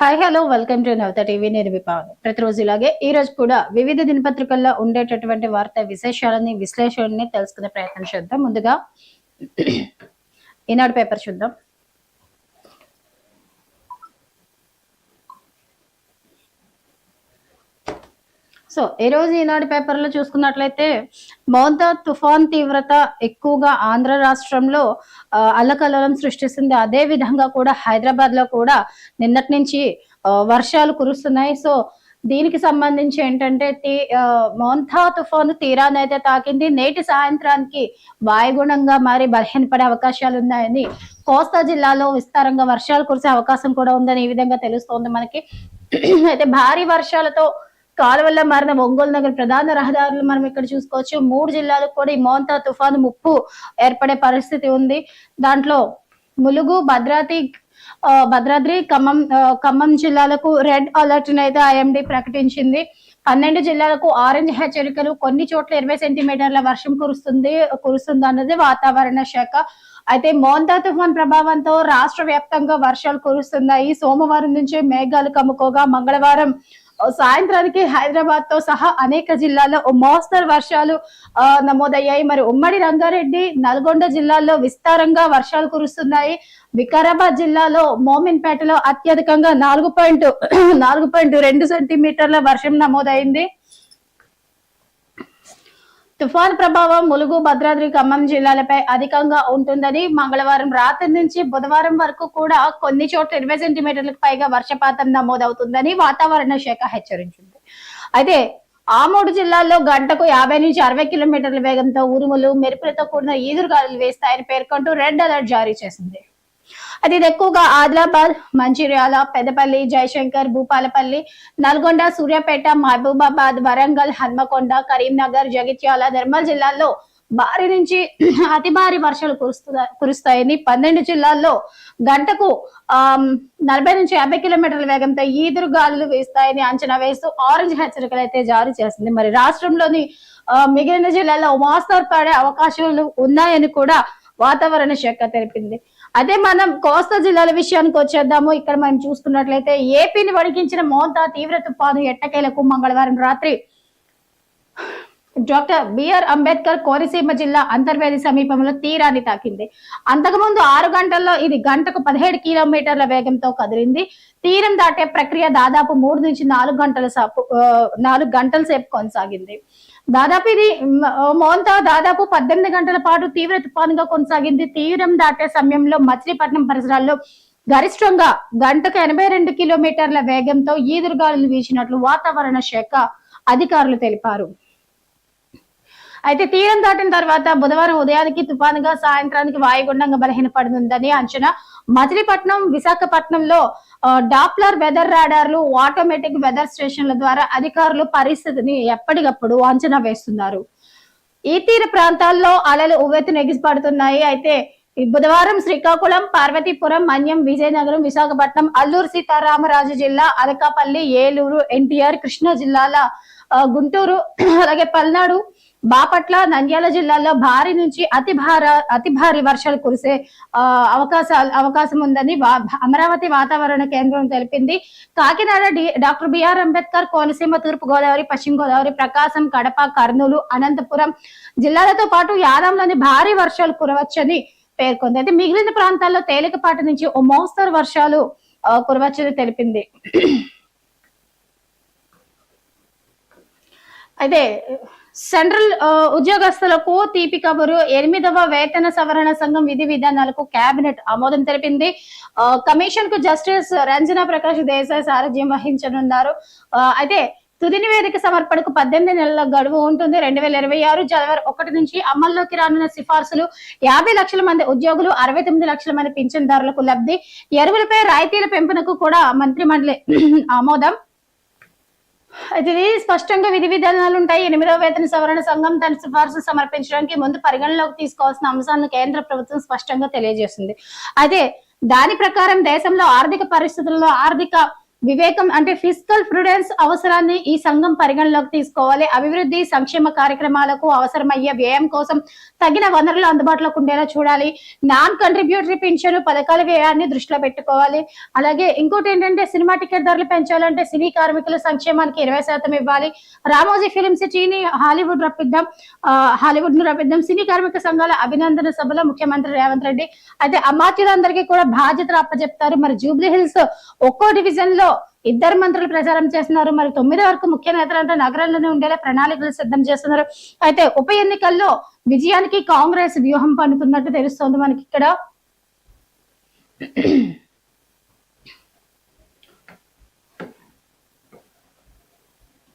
Hi hello welcome to Navata TV నేను విపావని. ప్రతిరోజు ఇలాగే ఈ రోజు కూడా వివిధ దినపత్రికల్లో ఉండేటటువంటి వార్తా విశేషాలని విశ్లేషణని తెలుసుకునే ప్రయత్నం చేద్దాం. ముందుగా ఈనాడు పేపర్ చూద్దాం. సో ఈ రోజు ఈనాడు పేపర్లో చూసుకున్నట్లయితే మౌంత తుఫాన్ తీవ్రత ఎక్కువగా ఆంధ్ర రాష్ట్రంలో ఆ, అల్లకల్లోలం సృష్టిస్తుంది. అదే విధంగా కూడా హైదరాబాద్లో కూడా నిన్నటి నుంచి వర్షాలు కురుస్తున్నాయి. సో దీనికి సంబంధించి ఏంటంటే తీ- ఆ, తుఫాను తీరాన్ని అయితే తాకింది. నేటి సాయంత్రానికి వాయుగుణంగా మారి బలహీనపడే అవకాశాలు ఉన్నాయని కోస్తా జిల్లాలో విస్తారంగా వర్షాలు కురిసే అవకాశం కూడా ఉందని ఈ విధంగా తెలుస్తోంది మనకి. అయితే భారీ వర్షాలతో కాలువల్ల మారిన ఒంగోలు నగర్ ప్రధాన రహదారులు మనం ఇక్కడ చూసుకోవచ్చు. మూడు జిల్లాలకు కూడా ఈ మోంతా తుఫాను ముప్పు ఏర్పడే పరిస్థితి ఉంది. దాంట్లో ములుగు భద్రాద్రి భద్రాద్రి ఖమ్మం ఖమ్మం జిల్లాలకు రెడ్ అలర్ట్ అయితే ఐఎండి ప్రకటించింది. పన్నెండు జిల్లాలకు ఆరెంజ్ హెచ్చరికలు కొన్ని చోట్ల ఇరవై సెంటీమీటర్ల వర్షం కురుస్తుంది కురుస్తుంది అన్నది వాతావరణ శాఖ. అయితే మోంతా తుఫాన్ ప్రభావంతో రాష్ట్ర వ్యాప్తంగా వర్షాలు కురుస్తున్నాయి. సోమవారం నుంచి మేఘాలు కమ్ముకోగా మంగళవారం సాయంత్రానికి హైదరాబాద్తో సహా అనేక జిల్లాల్లో ఓ మోస్తరు వర్షాలు ఆ, నమోదయ్యాయి. మరి ఉమ్మడి రంగారెడ్డి నల్గొండ జిల్లాల్లో విస్తారంగా వర్షాలు కురుస్తున్నాయి. వికారాబాద్ జిల్లాలో మోమిన్పేటలో అత్యధికంగా నాలుగు పాయింట్ నాలుగు పాయింట్ రెండు సెంటీమీటర్ల వర్షం నమోదైంది. తుఫాన్ ప్రభావం ములుగు భద్రాద్రి ఖమ్మం జిల్లాలపై అధికంగా ఉంటుందని మంగళవారం రాత్రి నుంచి బుధవారం వరకు కూడా కొన్ని చోట్ల ఇరవై సెంటీమీటర్లకు పైగా వర్షపాతం నమోదవుతుందని వాతావరణ శాఖ హెచ్చరించింది. అయితే ఆ మూడు జిల్లాల్లో గంటకు యాభై నుంచి అరవై కిలోమీటర్ల వేగంతో ఉరుములు మెరుపులతో కూడిన ఈదురుగాలు వేస్తాయని పేర్కొంటూ రెడ్ అలర్ట్ జారీ చేసింది. అది ఎక్కువగా ఆదిలాబాద్ మంచిర్యాల పెద్దపల్లి జయశంకర్ భూపాలపల్లి నల్గొండ సూర్యాపేట మహబూబాబాద్ వరంగల్ హన్మకొండ కరీంనగర్ జగిత్యాల నిర్మల్ జిల్లాల్లో భారీ నుంచి అతి భారీ వర్షాలు కురుస్తున్నా కురుస్తాయని పన్నెండు జిల్లాల్లో గంటకు ఆ నలభై నుంచి యాభై కిలోమీటర్ల వేగంతో ఈదురు గాలులు వేస్తాయని అంచనా వేస్తూ ఆరెంజ్ హెచ్చరికలు అయితే జారీ చేసింది. మరి రాష్ట్రంలోని మిగిలిన జిల్లాల్లో మోస్తారు పడే అవకాశాలు ఉన్నాయని కూడా వాతావరణ శాఖ తెలిపింది. అదే మనం కోస్తా జిల్లాల విషయానికి వచ్చేద్దాము. ఇక్కడ మనం చూసుకున్నట్లయితే ఏపీని వణికించిన మోంతా తీవ్ర తుఫాను ఎట్టకేలకు మంగళవారం రాత్రి. డాక్టర్ బిఆర్ అంబేద్కర్ కోనసీమ జిల్లా అంతర్వేది సమీపంలో తీరాన్ని తాకింది. అంతకుముందు ఆరు గంటల్లో ఇది గంటకు పదిహేడు కిలోమీటర్ల వేగంతో కదిలింది. తీరం దాటే ప్రక్రియ దాదాపు మూడు నుంచి నాలుగు గంటల సేపు నాలుగు గంటల సేపు కొనసాగింది. దాదాపు ఇది మోంతా దాదాపు పద్దెనిమిది గంటల పాటు తీవ్ర తుఫానుగా కొనసాగింది. తీవ్రం దాటే సమయంలో మచిలీపట్నం పరిసరాల్లో గరిష్టంగా గంటకు ఎనభై రెండు కిలోమీటర్ల వేగంతో ఈదురుగాలులు వీచినట్లు వాతావరణ శాఖ అధికారులు తెలిపారు. అయితే తీరం దాటిన తర్వాత బుధవారం ఉదయానికి తుఫానుగా సాయంత్రానికి వాయుగుండంగా బలహీనపడుతుందని అంచనా మచిలీపట్నం విశాఖపట్నంలో డాప్లర్ వెదర్ రాడార్లు ఆటోమేటిక్ వెదర్ స్టేషన్ల ద్వారా అధికారులు పరిస్థితిని ఎప్పటికప్పుడు అంచనా వేస్తున్నారు. ఈ తీర ప్రాంతాల్లో అలలు ఉవ్వెత్తున ఎగిసిపడుతున్నాయి. అయితే బుధవారం శ్రీకాకుళం పార్వతీపురం మన్యం విజయనగరం విశాఖపట్నం అల్లూరు సీతారామరాజు జిల్లా అనకాపల్లి ఏలూరు ఎన్టీఆర్ కృష్ణా జిల్లాల గుంటూరు అలాగే పల్నాడు బాపట్ల నంద్యాల జిల్లాల్లో భారీ నుంచి అతి భార అతి భారీ వర్షాలు కురిసే ఆ, అవకాశాలు అవకాశం ఉందని అమరావతి వాతావరణ కేంద్రం తెలిపింది. కాకినాడ డి- డాక్టర్ బిఆర్ అంబేద్కర్ కోనసీమ తూర్పు గోదావరి పశ్చిమ గోదావరి ప్రకాశం కడప కర్నూలు అనంతపురం జిల్లాలతో పాటు యానంలోని భారీ వర్షాలు కురవచ్చని పేర్కొంది. అయితే మిగిలిన ప్రాంతాల్లో తేలికపాటి నుంచి ఓ మోస్తరు వర్షాలు కురవచ్చని తెలిపింది. అయితే సెంట్రల్ ఉద్యోగస్తులకు తీపి కబురు. ఎనిమిదవ వేతన సవరణ సంఘం విధి విధానాలకు కేబినెట్ ఆమోదం తెలిపింది. ఆ, కమిషన్కు జస్టిస్ రంజనా ప్రకాష్ దేశాయ్ సారథ్యం వహించనున్నారు. అయితే తుది నివేదిక సమర్పణకు పద్దెనిమిది నెలల గడువు ఉంటుంది. రెండు వేల ఇరవై ఆరు జనవరి ఒకటి నుంచి అమల్లోకి రానున్న సిఫార్సులు యాభై లక్షల మంది ఉద్యోగులు అరవై తొమ్మిది లక్షల మంది పింఛన్దారులకు లబ్ధి. ఎరువులపై రాయితీల పెంపునకు కూడా మంత్రి మండలి ఆమోదం. అయితే ఇది స్పష్టంగా విధి విధానాలు ఉంటాయి. ఎనిమిదవ వేతన సవరణ సంఘం తన సిఫార్సు సమర్పించడానికి ముందు పరిగణలోకి తీసుకోవాల్సిన అంశాలను కేంద్ర ప్రభుత్వం స్పష్టంగా తెలియజేసింది. అయితే దాని ప్రకారం దేశంలో ఆర్థిక పరిస్థితుల్లో ఆర్థిక వివేకం అంటే ఫిజికల్ ప్రుడెన్స్ అవసరాన్ని ఈ సంఘం పరిగణలోకి తీసుకోవాలి. అభివృద్ధి సంక్షేమ కార్యక్రమాలకు అవసరమయ్యే వ్యయం కోసం తగిన వనరులు అందుబాటులోకి ఉండేలా చూడాలి. నాన్ కంట్రిబ్యూటరీ పింఛను పథకాల వ్యయాన్ని దృష్టిలో పెట్టుకోవాలి. అలాగే ఇంకోటి ఏంటంటే సినిమా టికెట్ ధరలు పెంచాలంటే సినీ కార్మికుల సంక్షేమానికి ఇరవై శాతం ఇవ్వాలి. రామోజీ ఫిలిం సిటీని హాలీవుడ్ రప్పిద్దాం హాలీవుడ్ను రప్పిద్దాం. సినీ కార్మిక సంఘాల అభినందన సభలో ముఖ్యమంత్రి రేవంత్ రెడ్డి. అయితే అమాత్యులందరికీ కూడా బాధ్యతలు అప్పచెప్తారు మరి జూబ్లీ హిల్స్ ఒక్కో డివిజన్లో ఇద్దరు మంత్రులు ప్రచారం చేస్తున్నారు. మరి తొమ్మిది వరకు ముఖ్య నేతలంతా నగరంలోనే ఉండేలా ప్రణాళికలు సిద్ధం చేస్తున్నారు. అయితే ఉప ఎన్నికల్లో విజయానికి కాంగ్రెస్ వ్యూహం పండుతున్నట్టు తెలుస్తోంది మనకి ఇక్కడ.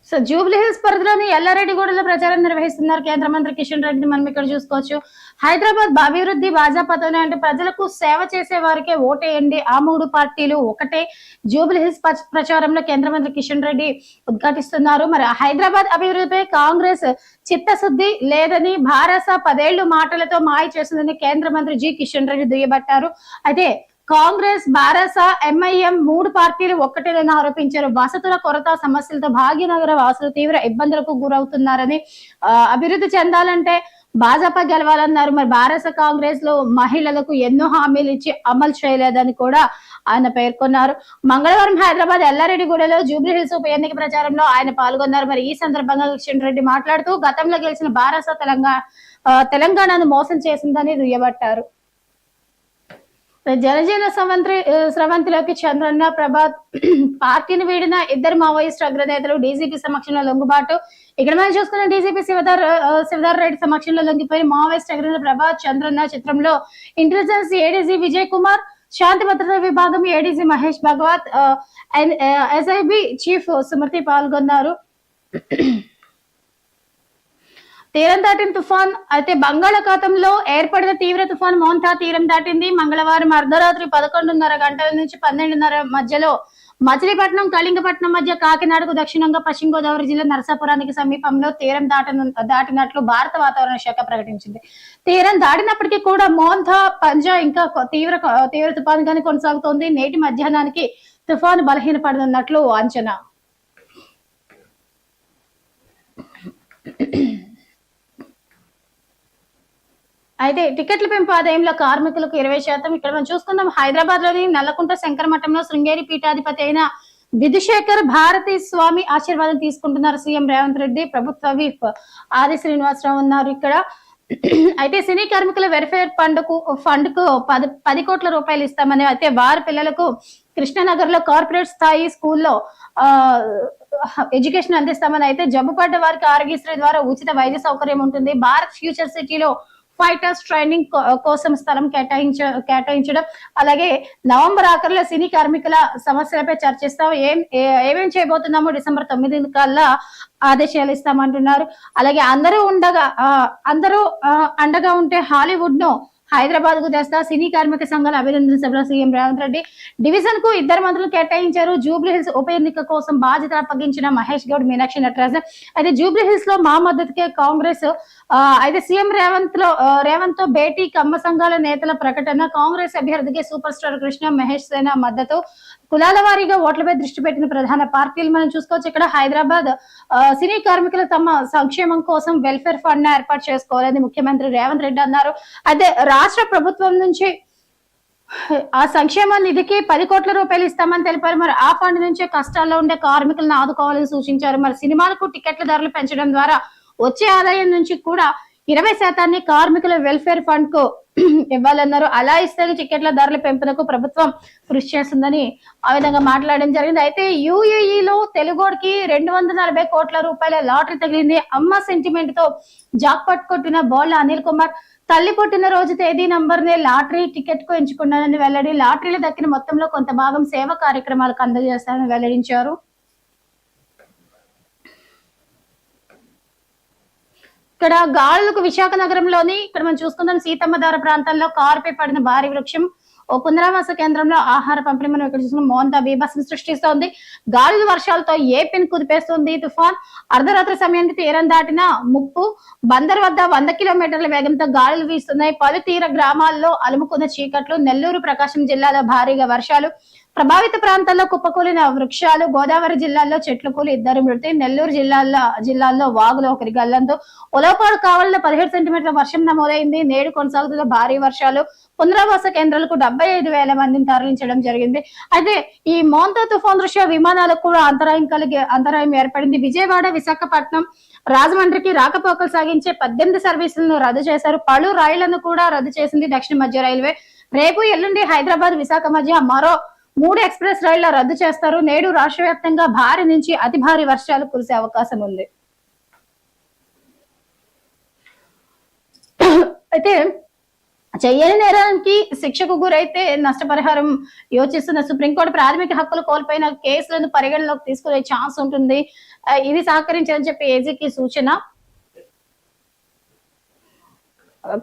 సో జూబ్లీ హిల్స్ పరిధిలోని ఎల్లారెడ్డిగూడలో ప్రచారం నిర్వహిస్తున్నారు కేంద్ర మంత్రి కిషన్ రెడ్డి మనం ఇక్కడ చూసుకోవచ్చు. హైదరాబాద్ అభివృద్ధి భాజపాతోనే అంటే ప్రజలకు సేవ చేసే వారికే ఓటేయండి ఆ మూడు పార్టీలు ఒకటే. జూబ్లీ హిల్స్ ప్రచారంలో కేంద్ర మంత్రి కిషన్ రెడ్డి ఉద్ఘాటిస్తున్నారు. మరి హైదరాబాద్ అభివృద్ధిపై కాంగ్రెస్ చిత్తశుద్ధి లేదని భారస పదేళ్ళు మాటలతో మాయ చేసిందని కేంద్ర మంత్రి జి కిషన్ రెడ్డి దుయ్యబట్టారు. అయితే కాంగ్రెస్ బారాస ఎంఐఎం మూడు పార్టీలు ఒక్కటేనని ఆరోపించారు. వసతుల కొరత సమస్యలతో భాగ్యనగర వాసులు తీవ్ర ఇబ్బందులకు గురవుతున్నారని అభివృద్ధి చెందాలంటే భాజపా గెలవాలన్నారు. మరి భారత కాంగ్రెస్లో మహిళలకు ఎన్నో హామీలు ఇచ్చి అమలు చేయలేదని కూడా ఆయన పేర్కొన్నారు. మంగళవారం హైదరాబాద్ ఎల్లారెడ్డిగూడలో జూబ్లీహిల్స్ ఉప ఎన్నిక ప్రచారంలో ఆయన పాల్గొన్నారు. మరి ఈ సందర్భంగా కిషన్ రెడ్డి మాట్లాడుతూ గతంలో గెలిచిన భారత తెలంగాణ తెలంగాణను మోసం చేసిందని దుయ్యబట్టారు. జనజీవన సమంత్రి స్రవంతిలోకి చంద్రన్న ప్రభాత్ పార్టీని వీడిన ఇద్దరు మావోయిస్ట్ అగ్రనేతలు డీజీపీ సమక్షంలో లొంగుబాటు. ఇక్కడ మనం చూసుకున్న డీజీపీ శివధర్ శివధర్ రెడ్డి సమక్షంలో లొంగిపోయిన మావోయిస్ట్ అగ్రనేత ప్రభాత్ చంద్రన్న చిత్రంలో ఇంటెలిజెన్స్ ఏడీజీ విజయ్ కుమార్ శాంతి భద్రతా విభాగం ADG Mahesh Bhagwat SIB chief Sumathi పాల్గొన్నారు. తీరం దాటిన తుఫాన్ అయితే బంగాళాఖాతంలో ఏర్పడిన తీవ్ర తుఫాన్ మోంతా తీరం దాటింది. మంగళవారం అర్ధరాత్రి పదకొండున్నర గంటల నుంచి పన్నెండున్నర మధ్యలో మచిలీపట్నం కళింగపట్నం మధ్య కాకినాడకు దక్షిణంగా పశ్చిమ గోదావరి జిల్లా నరసాపురానికి సమీపంలో తీరం దాటను దాటినట్లు భారత వాతావరణ శాఖ ప్రకటించింది. తీరం దాటినప్పటికీ కూడా మోంతా పంజా ఇంకా తీవ్ర తీవ్ర తుఫాన్ కొనసాగుతోంది. నేటి మధ్యాహ్నానికి తుఫాను బలహీనపడనున్నట్లు అంచనా. అయితే టికెట్ల పెంపు ఆదాయంలో కార్మికులకు ఇరవై శాతం. ఇక్కడ మనం చూసుకుందాం హైదరాబాద్లోని నల్లకుంట శంకర మఠంలో శృంగేరి పీఠాధిపతి అయిన విధుశేఖర్ భారతి స్వామి ఆశీర్వాదం తీసుకుంటున్నారు సీఎం రేవంత్ రెడ్డి. ప్రభుత్వ విప్ ఆది శ్రీనివాసరావు ఉన్నారు ఇక్కడ. అయితే సినీ కార్మికుల వెల్ఫేర్ ఫండ్కు ఫండ్కు పది పది కోట్ల రూపాయలు ఇస్తామని అయితే వారి పిల్లలకు కృష్ణనగర్లో కార్పొరేట్ స్థాయి స్కూల్లో ఆ ఎడ్యుకేషన్ అందిస్తామని అయితే జబ్బు పడ్డ వారికి ఆరోగ్యశ్రీ ద్వారా ఉచిత వైద్య సౌకర్యం ఉంటుంది. భారత్ ఫ్యూచర్ సిటీలో ఫైటర్స్ ట్రైనింగ్ కోసం స్థలం కేటాయించ కేటాయించడం. అలాగే నవంబర్ ఆఖరిలో సినీ కార్మికుల సమస్యలపై చర్చిస్తాం. ఏం ఏమేం చేయబోతున్నామో డిసెంబర్ తొమ్మిది కల్లా ఆదేశాలు ఇస్తామంటున్నారు. అలాగే అందరూ ఉండగా ఆ, అందరూ అండగా ఉంటే హాలీవుడ్ను హైదరాబాద్కు తెస్తా సినీ కార్మిక సంఘాల అభినందన సభలో సీఎం రేవంత్ రెడ్డి. డివిజన్కు ఇద్దరు మంత్రులు కేటాయించారు. జూబ్లీ హిల్స్ ఉప ఎన్నిక కోసం బాధ్యత అప్పగించిన మహేష్ గౌడ్ మీనాక్షి నటరాజన్. అయితే జూబ్లీ హిల్స్లో మా మద్దతుకే కాంగ్రెస్ అయితే సీఎం రేవంత్లో రేవంత్తో భేటీ కమ్మ సంఘాల నేతల ప్రకటన కాంగ్రెస్ అభ్యర్థికి సూపర్ స్టార్ కృష్ణ మహేష్ సేన మద్దతు. కులాల వారీగా ఓట్లపై దృష్టి పెట్టిన ప్రధాన పార్టీలు మనం చూసుకోవచ్చు. ఇక్కడ హైదరాబాద్ సినీ కార్మికులు తమ సంక్షేమం కోసం వెల్ఫేర్ ఫండ్ ఏర్పాటు చేసుకోవాలని ముఖ్యమంత్రి రేవంత్ రెడ్డి అన్నారు. అయితే రాష్ట్ర ప్రభుత్వం నుంచి ఆ సంక్షేమ నిధికి పది కోట్ల రూపాయలు ఇస్తామని తెలిపారు. మరి ఆ ఫండ్ నుంచే కష్టాల్లో ఉండే కార్మికులను ఆదుకోవాలని సూచించారు. మరి సినిమాలకు టికెట్ల ధరలు పెంచడం ద్వారా వచ్చే ఆదాయం నుంచి కూడా ఇరవై శాతాన్ని కార్మికుల వెల్ఫేర్ ఫండ్కు ఇవ్వాలన్నారు. అలా ఇస్తే టికెట్ల ధరల పెంపునకు ప్రభుత్వం కృషి చేస్తుందని ఆ విధంగా మాట్లాడడం జరిగింది. అయితే యుఏఈలో తెలుగోడికి రెండు వందల నలభై కోట్ల రూపాయల లాటరీ తగిలింది. అమ్మ సెంటిమెంట్తో జాక్ పట్టుకొట్టిన బోళ్ళ అనిల్ కుమార్ తల్లి పుట్టిన రోజు తేదీ నంబర్ నే లాటరీ టికెట్కు ఎంచుకున్నానని వెల్లడి లాటరీలు దక్కిన మొత్తంలో కొంత భాగం సేవ కార్యక్రమాలకు అందజేస్తారని వెల్లడించారు. ఇక్కడ గాలులకు విశాఖ నగరంలోని ఇక్కడ మనం చూసుకుందాం సీతమ్మధార ప్రాంతంలో కారుపై పడిన భారీ వృక్షం. ఓ పునరావాస కేంద్రంలో ఆహార పంపిణీ మనం ఇక్కడ చూసిన మోంతా బీభత్సం సృష్టిస్తోంది. గాలుల వర్షాలతో ఏపీని కుదిపేస్తుంది? తుఫాన్ అర్ధరాత్రి సమయానికి తీరం దాటిన ముప్పు బందర్ వద్ద వంద కిలోమీటర్ల వేగంతో గాలులు వీస్తున్నాయి. పలు తీర గ్రామాల్లో అలుముకున్న చీకట్లు. నెల్లూరు ప్రకాశం జిల్లాలో భారీగా వర్షాలు. ప్రభావిత ప్రాంతాల్లో కుప్పకూలిన వృక్షాలు గోదావరి జిల్లాల్లో చెట్లు కూలి ఇద్దరు మృతి. నెల్లూరు జిల్లాల్లో జిల్లాల్లో వాగులో ఒకరి గల్లంతో. ఉలవపాడు కావాలన్న పదిహేడు సెంటీమీటర్ల వర్షం నమోదైంది. నేడు కొనసాగుతున్న భారీ వర్షాలు పునరావాస కేంద్రాలకు డెబ్బై ఐదు వేల మందిని తరలించడం జరిగింది. అయితే ఈ మోంతా తుఫాన్ దృష్ట్యా విమానాలకు కూడా అంతరాయం కలిగి అంతరాయం ఏర్పడింది. విజయవాడ విశాఖపట్నం రాజమండ్రికి రాకపోకలు సాగించే పద్దెనిమిది సర్వీసులను రద్దు చేశారు. పలు రైళ్ళను కూడా రద్దు చేసింది దక్షిణ మధ్య రైల్వే. రేపు ఎల్లుండి హైదరాబాద్ విశాఖ మధ్య మరో మూడు ఎక్స్ప్రెస్ రైళ్ళ రద్దు చేస్తారు. నేడు రాష్ట్ర వ్యాప్తంగా భారీ నుంచి అతి భారీ వర్షాలు కురిసే అవకాశం ఉంది. అయితే చెయ్యని నేరానికి శిక్షకు గురైతే నష్టపరిహారం యోచిస్తున్న సుప్రీంకోర్టు ప్రాథమిక హక్కులు కోల్పోయిన కేసులను పరిగణలోకి తీసుకునే ఛాన్స్ ఉంటుంది. ఇది సహకరించని చెప్పి ఏజీకి సూచన.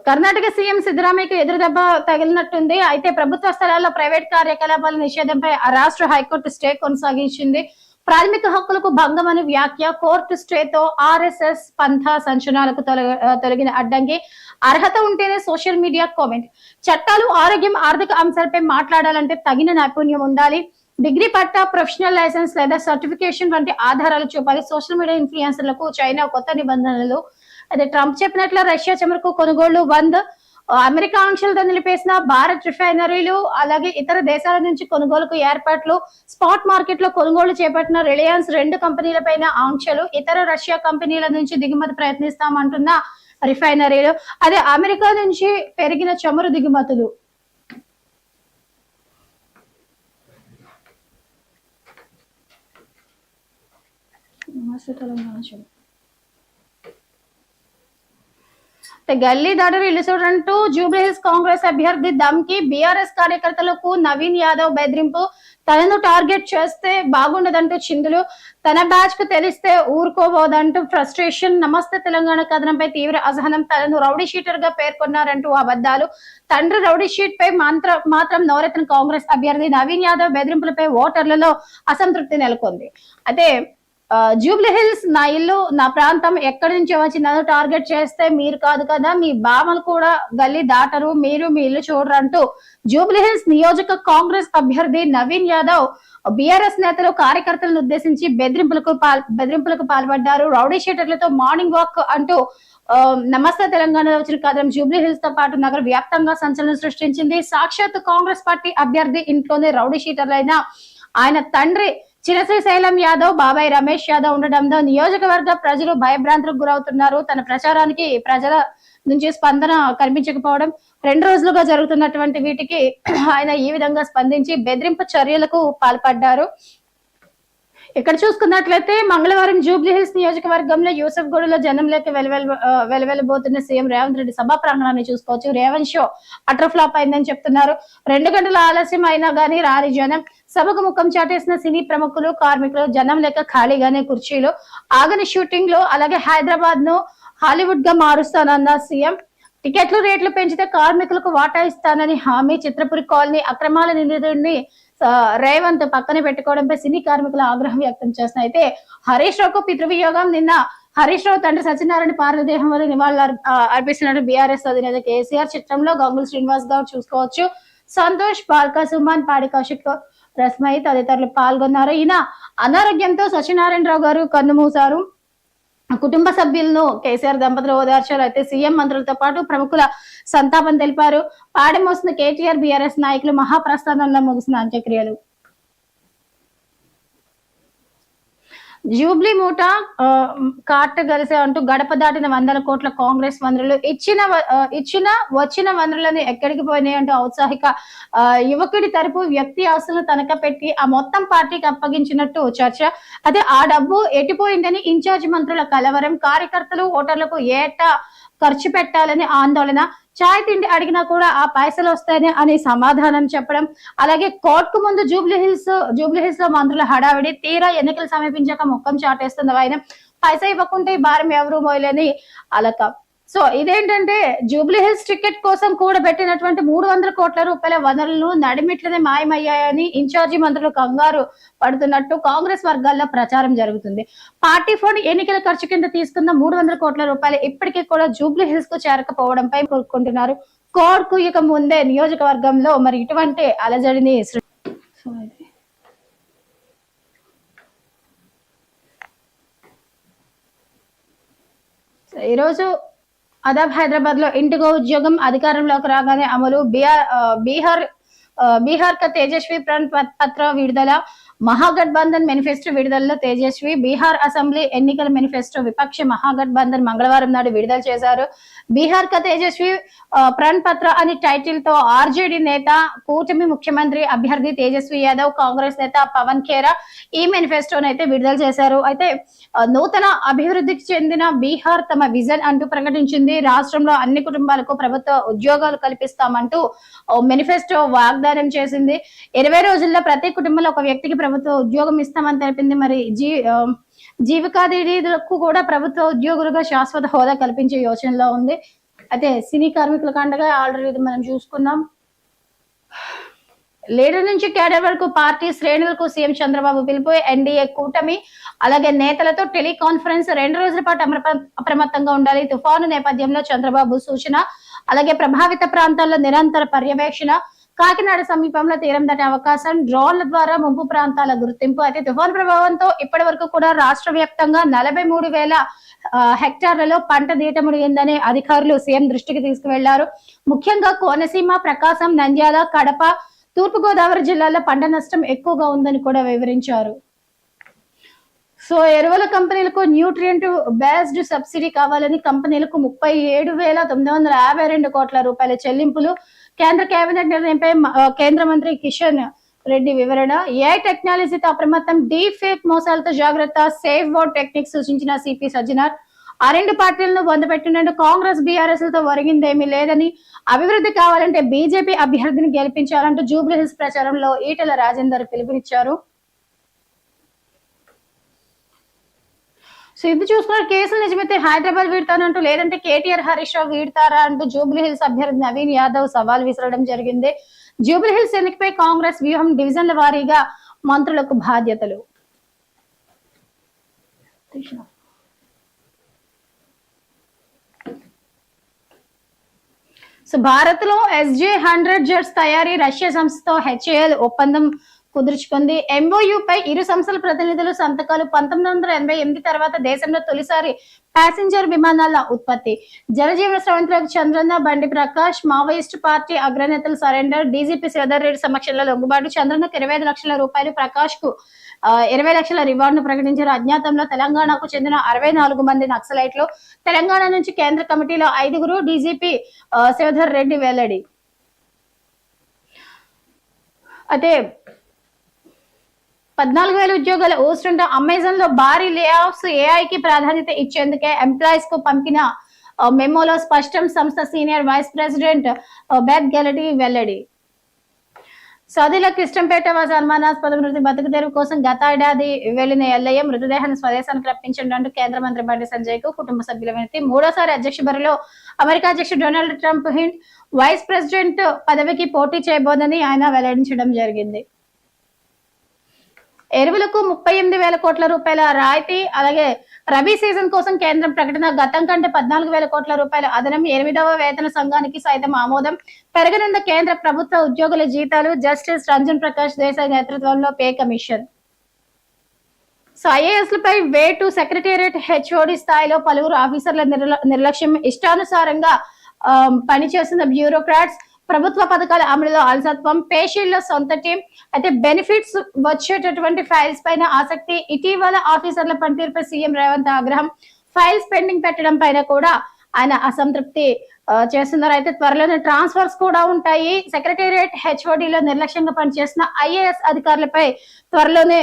కర్ణాటక సీఎం సిద్దరామయ్యకు ఎదురుదెబ్బ తగిలినట్టుంది. అయితే ప్రభుత్వ స్థలాల్లో ప్రైవేట్ కార్యకలాపాల నిషేధంపై రాష్ట్ర హైకోర్టు స్టే కొనసాగించింది. ప్రాథమిక హక్కులకు భంగం అని వ్యాఖ్య కోర్టు స్టేతో ఆర్ఎస్ఎస్ పంథ సంచలనాలకు తొలగిన అడ్డంకి. అర్హత ఉంటేనే సోషల్ మీడియా కామెంట్. చట్టాలు ఆరోగ్యం ఆర్థిక అంశాలపై మాట్లాడాలంటే తగిన నైపుణ్యం ఉండాలి. డిగ్రీ పట్టా ప్రొఫెషనల్ లైసెన్స్ లేదా సర్టిఫికేషన్ వంటి ఆధారాలు చూపాలి. సోషల్ మీడియా ఇన్ఫ్లుయెన్సర్లకు చైనా కొత్త నిబంధనలు అదే ట్రంప్ చెప్పినట్లు రష్యా చమురుకు కొనుగోళ్ళు బంద్. అమెరికా ఆంక్షలతో నిలిపేసిన భారత్ రిఫైనరీలు అలాగే ఇతర దేశాల నుంచి కొనుగోలుకు ఏర్పాట్లు స్పాట్ మార్కెట్లో కొనుగోలు చేపట్టిన రిలయన్స్ రెండు కంపెనీలపైన ఆంక్షలు ఇతర రష్యా కంపెనీల నుంచి దిగుమతి ప్రయత్నిస్తామంటున్న రిఫైనరీలు అదే అమెరికా నుంచి పెరిగిన చమురు దిగుమతులు. తెలంగాణ గల్లీ దాడులు ఇల్లు చూడంటూ జూబ్లీహిల్స్ కాంగ్రెస్ అభ్యర్థి దమ్కి బీఆర్ఎస్ కార్యకర్తలకు నవీన్ యాదవ్ బెదిరింపు. తనను టార్గెట్ చేస్తే బాగుండదంటూ చిందులు. తన బ్యాచ్కు తెలిస్తే ఊరుకోబోదంటూ ఫ్రస్ట్రేషన్. నమస్తే తెలంగాణ కథనంపై తీవ్ర అసహనం. తనను రౌడీ షీటర్గా పేర్కొన్నారంటూ అబద్ధాలు. తండ్రి రౌడీ షీట్ పై మాత్రం మాత్రం నవరత్న కాంగ్రెస్ అభ్యర్థి నవీన్ యాదవ్ బెదిరింపులపై ఓటర్లలో అసంతృప్తి నెలకొంది. అయితే జూబ్లీ హిల్స్ నా ఇల్లు నా ప్రాంతం ఎక్కడి నుంచి వచ్చి నన్ను టార్గెట్ చేస్తే మీరు కాదు కదా మీ బామలు కూడా గల్లీ దాటరు మీరు మీ ఇల్లు చూడరు అంటూ జూబ్లీ హిల్స్ నియోజక కాంగ్రెస్ అభ్యర్థి నవీన్ యాదవ్ బీఆర్ఎస్ నేతలు కార్యకర్తలను ఉద్దేశించి బెదిరింపులకు పాల్ బెదిరింపులకు పాల్పడ్డారు. రౌడీ షీటర్లతో మార్నింగ్ వాక్ అంటూ నమస్తే తెలంగాణలో వచ్చిన కథనం జూబ్లీ హిల్స్తో పాటు నగర వ్యాప్తంగా సంచలనం సృష్టించింది. సాక్షాత్ కాంగ్రెస్ పార్టీ అభ్యర్థి ఇంట్లోనే రౌడీ షీటర్లైన ఆయన తండ్రి చిరశ్రీశైలం యాదవ్ బాబాయ్ రమేష్ యాదవ్ ఉండడంతో నియోజకవర్గ ప్రజలు భయభ్రాంతులకు గురవుతున్నారు. తన ప్రచారానికి ప్రజల నుంచి స్పందన కనిపించకపోవడం రెండు రోజులుగా జరుగుతున్నటువంటి వీటికి ఆయన ఈ విధంగా స్పందించి బెదిరింపు చర్యలకు పాల్పడ్డారు. ఇక్కడ చూసుకున్నట్లయితే మంగళవారం జూబ్లీ హిల్స్ నియోజకవర్గంలో యూసఫ్ గూడలో జనం లేక వెలువెల ఆ, సీఎం రేవంత్ రెడ్డి సభా ప్రాంగణాన్ని చూసుకోవచ్చు. రేవంత్ షో అటర్ ఫ్లాప్ అయిందని చెప్తున్నారు. రెండు గంటల ఆలస్యం అయినా గానీ రాని జనం సభకు ముఖం చాటేసిన సినీ ప్రముఖులు కార్మికులు జనం లేక ఖాళీగానే కుర్చీలు ఆగని షూటింగ్లో అలాగే హైదరాబాద్ను హాలీవుడ్గా మారుస్తానన్న సీఎం. టికెట్లు రేట్లు పెంచితే కార్మికులకు వాటా ఇస్తానని హామీ. చిత్రపురి కాలనీ అక్రమాల నిందితుడిని రేవంత్ పక్కన పెట్టుకోవడంపై సినీ కార్మికులు ఆగ్రహం వ్యక్తం చేస్తున్నారు అయితే హరీష్ రావుకు పితృవియోగం. నిన్న హరీష్ రావు తండ్రి సత్యనారాయణ పార్వదేహం వల్ల నివాళులు అర్పిస్తున్నాడు బీఆర్ఎస్ అధినేత కేసీఆర్ చిత్రంలో గంగుల శ్రీనివాస్ గౌడ్ చూసుకోవచ్చు. సంతోష్ బాల్కా సుమాన్ పాడి కౌశిక్ రస్మయి తదితరులు పాల్గొన్నారు. ఈయన అనారోగ్యంతో సత్యనారాయణరావు గారు కన్నుమూశారు కుటుంబ సభ్యులను కేసీఆర్ దంపతులు ఓదార్చారు. అయితే సీఎం మంత్రులతో పాటు ప్రముఖుల సంతాపం తెలిపారు. పాడెమోసిన కేటీఆర్ బీఆర్ఎస్ నాయకులు మహాప్రస్థానంలో ముగిసిన అంత్యక్రియలు. జూబ్లీ మూట కాట గలిసే అంటూ గడప దాటిన వందల కోట్ల కాంగ్రెస్ వనరులు ఇచ్చిన ఇచ్చిన వచ్చిన వనరులను ఎక్కడికి పోయినాయి అంటూ ఔత్సాహిక ఆ, యువకుడి తరపు వ్యక్తి ఆస్తులను తనఖా పెట్టి ఆ మొత్తం పార్టీకి అప్పగించినట్టు చర్చ. అదే ఆ డబ్బు ఎటుపోయిందని ఇన్ఛార్జ్ మంత్రుల కలవరం కార్యకర్తలు ఓటర్లకు ఏటా ఖర్చు పెట్టాలని ఆందోళన. చాయ్ తిండి అడిగినా కూడా ఆ పైసలు వస్తాయని అని సమాధానం చెప్పడం. అలాగే కోర్టుకు ముందు జూబ్లీ హిల్స్ జూబ్లీ హిల్స్లో మంత్రుల హడావిడి తీరా ఎన్నికలు సమీపించాక ముఖం చాటేస్తుంది ఆయన. పైసా ఇవ్వకుంటే ఈ భారం ఎవరు మోయలేని అలక. సో ఇదేంటంటే జూబ్లీ హిల్స్ టికెట్ కోసం కూడా పెట్టినటువంటి మూడు వందల కోట్ల రూపాయల వనరులను నడిమిట్లనే మాయమయ్యాయని ఇన్ఛార్జి మంత్రులు కంగారు పడుతున్నట్టు కాంగ్రెస్ వర్గాల్లో ప్రచారం జరుగుతుంది. పార్టీ ఫండ్ ఎన్నికల ఖర్చు కింద తీసుకున్న మూడు వందల కోట్ల రూపాయలు ఇప్పటికీ కూడా జూబ్లీ హిల్స్కు చేరకపోవడంపై కోరుకుంటున్నారు కోడ్ ఇక ముందే నియోజకవర్గంలో మరి ఇటువంటి అలజడిని ఈరోజు అదబ్ హైదరాబాద్లో ఇంటిగో ఉద్యోగం అధికారంలోకి రాగానే అమలు. బీహార్ ఆ, బీహార్ బీహార్ క తేజస్వి ప్రణ్ ప- పత్ర విడుదల మహాగఠబంధన్ మేనిఫెస్టో విడుదలలో తేజస్వి. బీహార్ అసెంబ్లీ ఎన్నికల మేనిఫెస్టో విపక్ష మహాగఠబంధన్ మంగళవారం నాడు విడుదల చేశారు. బీహార్ క తేజస్వి ప్రణ్ పత్ర అని టైటిల్తో ఆర్జేడీ నేత కూటమి ముఖ్యమంత్రి అభ్యర్థి తేజస్వి యాదవ్ కాంగ్రెస్ నేత పవన్ ఖేరా ఈ మేనిఫెస్టోను అయితే విడుదల చేశారు. అయితే నూతన అభివృద్ధికి చెందిన బీహార్ తమ విజన్ అంటూ ప్రకటించింది. రాష్ట్రంలో అన్ని కుటుంబాలకు ప్రభుత్వ ఉద్యోగాలు కల్పిస్తామంటూ మేనిఫెస్టో వాగ్దానం చేసింది. ఇరవై రోజుల్లో ప్రతి కుటుంబంలో ఒక వ్యక్తికి ప్రభుత్వ ఉద్యోగం ఇస్తామని తెలిపింది. మరి జీ ఆ, కూడా ప్రభుత్వ ఉద్యోగులుగా శాశ్వత హోదా కల్పించే యోచనలో ఉంది. అయితే సినీ కార్మికుల కండగా ఆల్రెడీ మనం చూసుకుందాం. లీడర్ నుంచి కేడర్ వరకు పార్టీ శ్రేణులకు సీఎం చంద్రబాబు పిలుపు ఎన్డీఏ కూటమి అలాగే నేతలతో టెలికాన్ఫరెన్స్ రెండు రోజుల పాటు అప్రమత్తంగా ఉండాలి. తుఫాను నేపథ్యంలో చంద్రబాబు సూచన అలాగే ప్రభావిత ప్రాంతాల్లో నిరంతర పర్యవేక్షణ కాకినాడ సమీపంలో తీరం దాటే అవకాశం డ్రోన్ల ద్వారా ముంపు ప్రాంతాల గుర్తింపు అయితే తుఫాన్ ప్రభావంతో ఇప్పటి వరకు కూడా రాష్ట్ర వ్యాప్తంగా నలభై మూడు వేల హెక్టార్లలో పంట దీట మునిగిందని అధికారులు సీఎం దృష్టికి తీసుకువెళ్ళారు. ముఖ్యంగా కోనసీమ ప్రకాశం నంద్యాల కడప తూర్పు గోదావరి జిల్లాలో పంట నష్టం ఎక్కువగా ఉందని కూడా వివరించారు. సో ఎరువుల కంపెనీలకు న్యూట్రియంట్ బేస్డ్ సబ్సిడీ కావాలని కంపెనీలకు ముప్పై ఏడు వేల తొమ్మిది వందల యాభై రెండు కోట్ల రూపాయల చెల్లింపులు. కేంద్ర కేబినెట్ నిర్ణయంపై కేంద్ర మంత్రి కిషన్ రెడ్డి వివరణ. ఏ టెక్నాలజీతో అప్రమత్తం డీ ఫేక్ మోసాలతో జాగ్రత్త సేఫ్ బోర్డ్ టెక్నిక్ సూచించిన సిపి సజ్జనార్. ఆ రెండు పార్టీలను పొందపెట్టినట్టు కాంగ్రెస్ బీఆర్ఎస్లతో ఒరిగిందేమీ లేదని అభివృద్ధి కావాలంటే బీజేపీ అభ్యర్థిని గెలిపించాలంటూ జూబ్లీహిల్స్ ప్రచారంలో ఈటెల రాజేందర్ పిలుపునిచ్చారు. సో ఇది చూసుకున్న కేసులు నిజమైతే హైదరాబాద్ వీడతానంటూ లేదంటే కేటీఆర్ హరీష్ రావు వీడతారా అంటూ జూబ్లీ హిల్స్ అభ్యర్థి నవీన్ యాదవ్ సవాల్ విసరడం జరిగింది. జూబ్లీ హిల్స్ ఎన్నికపై కాంగ్రెస్ వ్యూహం డివిజన్ల వారీగా మంత్రులకు బాధ్యతలు. సో భారత్లో ఎస్జే హండ్రెడ్ జెట్స్ తయారీ రష్యా సంస్థతో హెచ్ఏఎల్ ఒప్పందం కుదుర్చుకుంది. MOU పై ఇరు సంస్థల ప్రతినిధులు సంతకాలు పంతొమ్మిది వందల ఎనభై ఎనిమిది తర్వాత దేశంలో తొలిసారి ప్యాసింజర్ విమానాల ఉత్పత్తి. జనజీవన స్రవంతిలోకి చంద్రన్న బండి ప్రకాష్ మావోయిస్ట్ పార్టీ అగ్రనేతలు సరెండర్ డీజీపీ శ్రీధర్ రెడ్డి సమక్షంలో లొంగుబాటు. చంద్రన్నకు ఇరవై ఐదు లక్షల రూపాయలు ప్రకాష్కు ఇరవై లక్షల రివార్డును ప్రకటించారు. అజ్ఞాతంలో తెలంగాణకు చెందిన అరవై నాలుగు మంది నక్సలైట్లు. తెలంగాణ నుంచి కేంద్ర కమిటీలో ఐదుగురు డీజీపీ శ్రీధర్ రెడ్డి వెల్లడి. అయితే పద్నాలుగు వేల ఉద్యోగాల ఊస్తుంట అమెజాన్లో భారీ లే ఆఫ్స్ ఏఐకి ప్రాధాన్యత ఇచ్చేందుకే ఎంప్లాయీస్కు పంపిన మెమోలో స్పష్టం సంస్థ senior vice president Beth Galetti వెల్లడి. సౌదీలో కిష్టంపేట వాసి అనుమానాస్పద మృతి బతుకు తెరువు కోసం గత ఏడాది వెళ్ళిన ఎల్లయ్య మృతదేహాన్ని స్వదేశానికి రప్పించడంటూ కేంద్ర మంత్రి బండి సంజయ్కు కుటుంబ సభ్యుల వినతి. మూడోసారి అధ్యక్ష బరిలో అమెరికా అధ్యక్షుడు Donald Trump hint vice president పదవికి పోటీ చేయబోదని ఆయన వెల్లడించడం జరిగింది. ఎరువులకు ముప్పై ఎనిమిది వేల కోట్ల రూపాయల రాయితీ అలాగే రబీ సీజన్ కోసం కేంద్రం ప్రకటన గతం కంటే పద్నాలుగు వేల కోట్ల రూపాయల అదనం ఎనిమిదవ వేతన సంఘానికి సైతం ఆమోదం. పెరగనున్న కేంద్ర ప్రభుత్వ ఉద్యోగుల జీతాలు జస్టిస్ రంజన్ ప్రకాష్ దేశాయ్ నేతృత్వంలో పే కమిషన్. సో ఐఏఎస్ లపై వే టు సెక్రటేరియట్ హెచ్ఓడి స్థాయిలో పలువురు ఆఫీసర్ల నిర్ల- నిర్లక్ష్యం. ఇష్టానుసారంగా పనిచేస్తున్న బ్యూరోక్రాట్స్ ప్రభుత్వ పథకాల అమలులో అలసత్వం పేషీల్లో సొంత టీం అయితే బెనిఫిట్స్ వచ్చేటటువంటి ఫైల్స్ పైన ఆసక్తి ఇటీవల ఆఫీసర్ల పనితీరుపై సీఎం రేవంత్ ఆగ్రహం ఫైల్స్ పెండింగ్ పెట్టడం పైన కూడా ఆయన అసంతృప్తి. చేస్తున్నారు అయితే త్వరలోనే ట్రాన్స్ఫర్స్ కూడా ఉంటాయి. సెక్రటేరియట్ హెచ్ఓడిలో నిర్లక్ష్యంగా పనిచేసిన ఐఏఎస్ అధికారులపై త్వరలోనే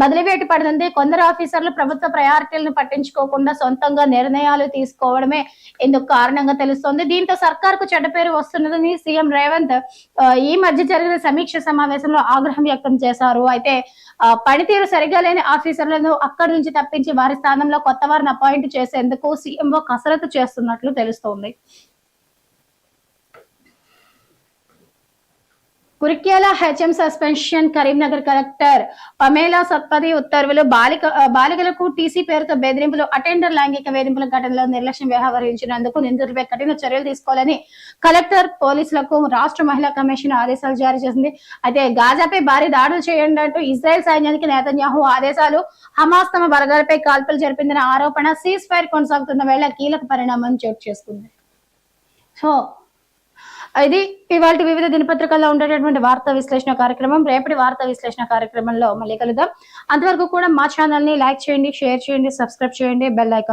బదిలీవేటు వేటు కొందరు ఆఫీసర్లు ప్రభుత్వ ప్రయారిటీలను పట్టించుకోకుండా సొంతంగా నిర్ణయాలు తీసుకోవడమే ఇందుకు కారణంగా తెలుస్తోంది. దీంతో సర్కార్కు చెడ్డ పేరు వస్తున్నదని సీఎం రేవంత్ ఈ మధ్య జరిగిన సమీక్ష సమావేశంలో ఆగ్రహం వ్యక్తం చేశారు. అయితే పనితీరు సరిగా లేని ఆఫీసర్లను అక్కడి నుంచి తప్పించి వారి స్థానంలో కొత్త వారిని అపాయింట్ చేసేందుకు సీఎంఓ కసరత్తు చేస్తున్నట్లు తెలుస్తోంది. Kurikyala HM suspension Karimnagar collector Pamela Satpathy ఉత్తర్వులు బాలిక బాలికలకు టీసీ పేరుతో బెదిరింపులు అటెండర్ లైంగిక వేధింపుల ఘటనలో నిర్లక్ష్యం వ్యవహరించినందుకు నిందితులపై కఠిన చర్యలు తీసుకోవాలని కలెక్టర్ పోలీసులకు రాష్ట్ర మహిళా కమిషన్ ఆదేశాలు జారీ చేసింది. అయితే గాజాపై భారీ దాడులు చేయండి అంటూ ఇజ్రాయెల్ సైన్యానికి నేతన్యాహు ఆదేశాలు హమాస్ తమ వర్గాలపై కాల్పులు జరిపిందనే ఆరోపణ సీజ్ ఫైర్ కొనసాగుతున్న వేళ కీలక పరిణామం చోటు చేసుకుంది. సో ఇది ఇవాళ వివిధ దినపత్రికల్లో ఉండేటటువంటి వార్తా విశ్లేషణ కార్యక్రమం. రేపటి వార్తా విశ్లేషణ కార్యక్రమంలో మళ్ళీ కలుద్దాం. అంతవరకు కూడా మా ఛానల్ని లైక్ చేయండి షేర్ చేయండి సబ్స్క్రైబ్ చేయండి బెల్ ఐకాన్